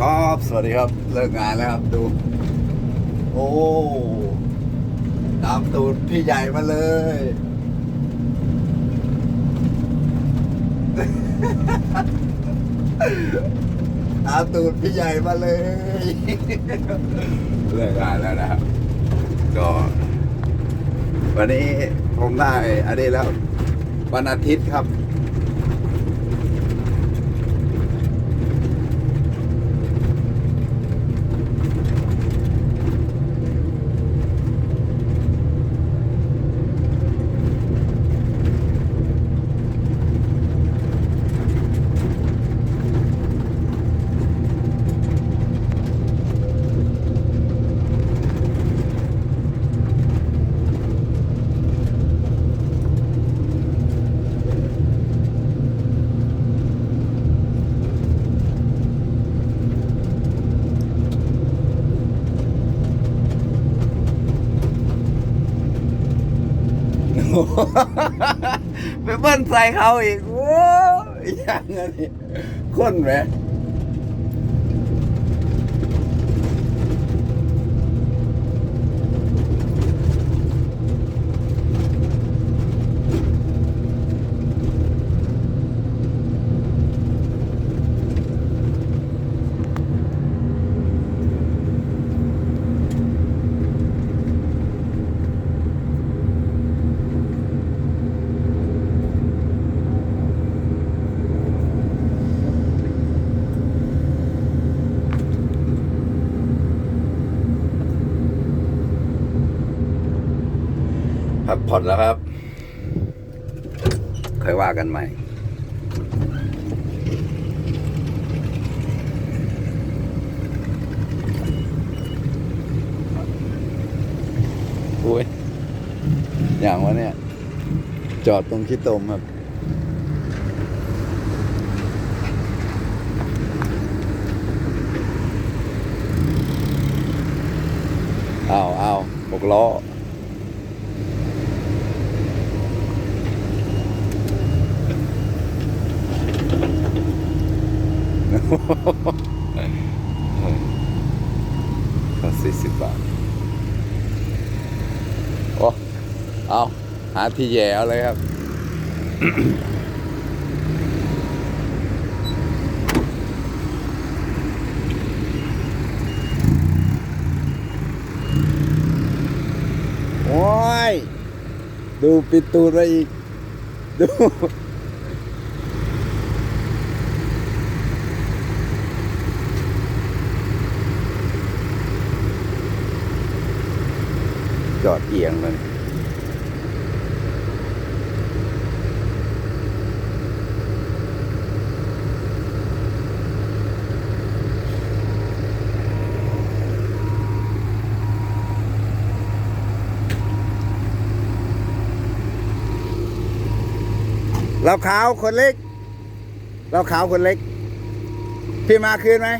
ครับสวัสดีครับ เลิกงานแล้วครับดู โอ้ตามตูดพี่ใหญ่มาเลย ตามตูดพี่ใหญ่มาเลย เลิกงานแล้วนะครับ ก็ วันนี้ผมได้อันนี้แล้ววันอาทิตย์ครับ ไปเบิ้ลใส่เขาอีกโอ้ยอย่างนี้คนแหม พักผ่อนแล้วครับค่อยว่ากันใหม่ อุ้ย อย่างวะเนี่ย จอดตรงขี้ตมครับเอาเอาหกล้อ ก็สี่สิบบาท โอ้ เอาหาที่แย่เอาเลยครับโอ้ย ดูปิดตูดไว้อีก ดู จอดเอียงเลยเราขาวคนเล็ก เราขาวคนเล็ก พี่มาคืนไหม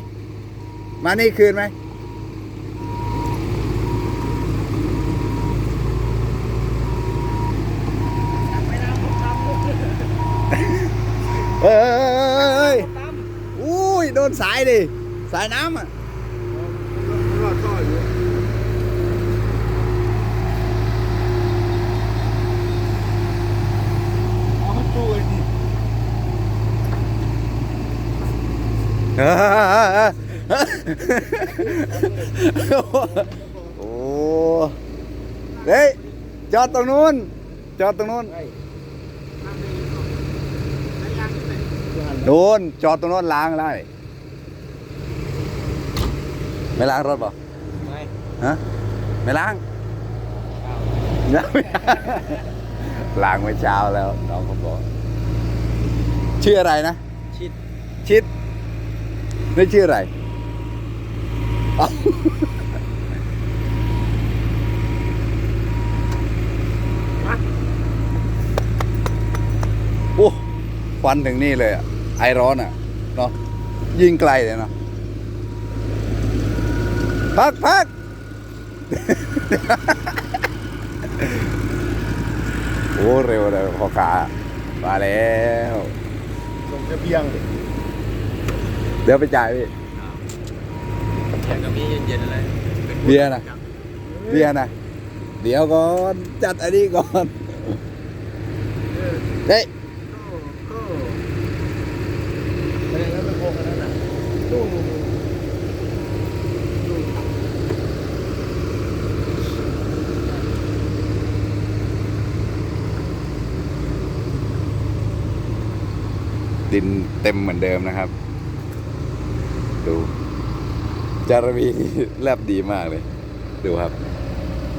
มานี่คืนไหมาตู้เองโอ้เฮ้ยจอดตรงนู้นจอดตรงนู้นโดนจอดตรงนู้นล้างได้ ไม่ล้างรถป่ะไม่ฮะไม่ล้างยังไม่ล้างเมื่อเช้าแล้วน้องเขาบอกชื่ออะไรนะ ชิด ชิดนี่ชื่ออะไรเอ้าโอ้ควันถึงนี่เลยอะไอร้อนอะ เนาะยิงไกลเลยเนาะ พักพักโอ้เร็วเลยพอขามาแล้วส่งกระเบียง เดี๋ยวไปจ่ายพี่แข่งกับมีเย็นๆอะไรป็นเบียร์นะเบียร์นะเดี๋ยวก่อนจัดอันนี้ก่อนเฮ้ยก็ไม่ได้แล้วเป็นโค้งอันนั้นน่ะ ดินเต็มเหมือนเดิมนะครับ ดูจารวีแลบดีมากเลย ดูครับ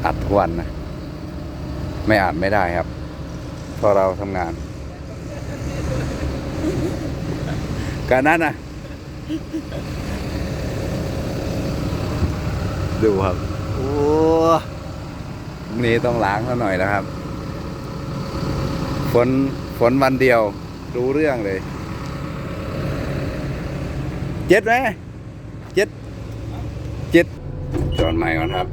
อัดทุกวันนะ ไม่อัดไม่ได้ครับเพราะเราทำงาน การนั้นนะดูครับ โอ้นี่ต้องล้างซะหน่อยแล้วครับ ฝน ฝนวันเดียว รู้เรื่องเลย เจ็ดไหมเจ็ดเจ็ดจอดใหม่ก่อนครับ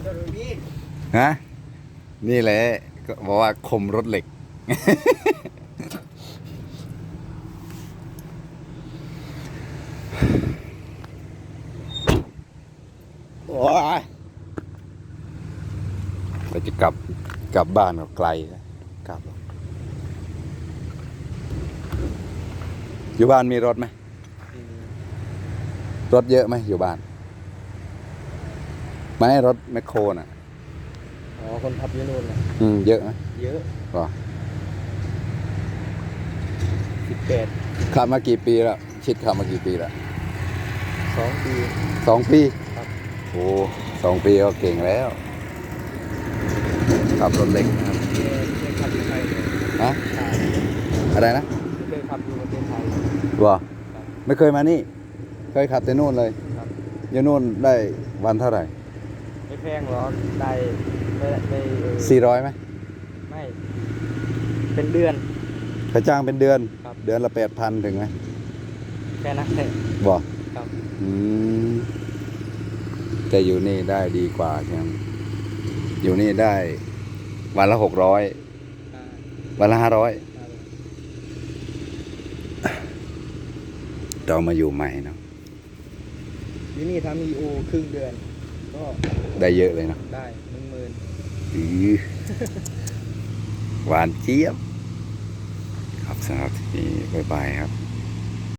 เจ้าหน้าที่ ฮะนี่แหละก็บอกว่าคมรถเหล็ก โอ้ยเราจะกลับกลับบ้านก็ไกลนะกลับหรอกอยู่บ้านมีรถไหม รถเยอะไหมอยู่บ้านไม่รถแมคโครน่ะ อ๋อคนขับอยืนนู่นน่ะอืมเยอะไหมเยอะหรอสิบแปดขับมากี่ปีแล้วชิดขับมากี่ปีแล้วสองปี สองปีครับ โอ้สองปีก็เก่งแล้ว ขับรถเล็กนะครับเคยขับอยู่ไทยเลยฮะใช่อะไรนะเคยขับอยู่ประเทศไทยวะไม่เคยมานี่ เคยขับแต่นู่นเลยครับอยนู่นได้วันเท่าไหร่ไม่แพงหรอกได้ ได้ได้เออสี่ร้อยไหมไม่ เป็นเดือน เขาจ้างเป็นเดือน ครับ เดือนละแปดพันถึงไหมแค่นั้นแหละบอกครับอืมแต่อยู่นี่ได้ดีกว่าใช่ไหมอยู่นี่ได้ วันละหกร้อยอ่าวันละห้าร้อยอ่าเรามาอยู่ใหม่เนาะที่นี่ทำ EU ครึ่งเดือน ก็ได้เยอะเลยเนาะได้หนึ่งหมื่นอือ หวานเจี๊ยบ ครับสำหรับที่นี้บ๊ายบายครับ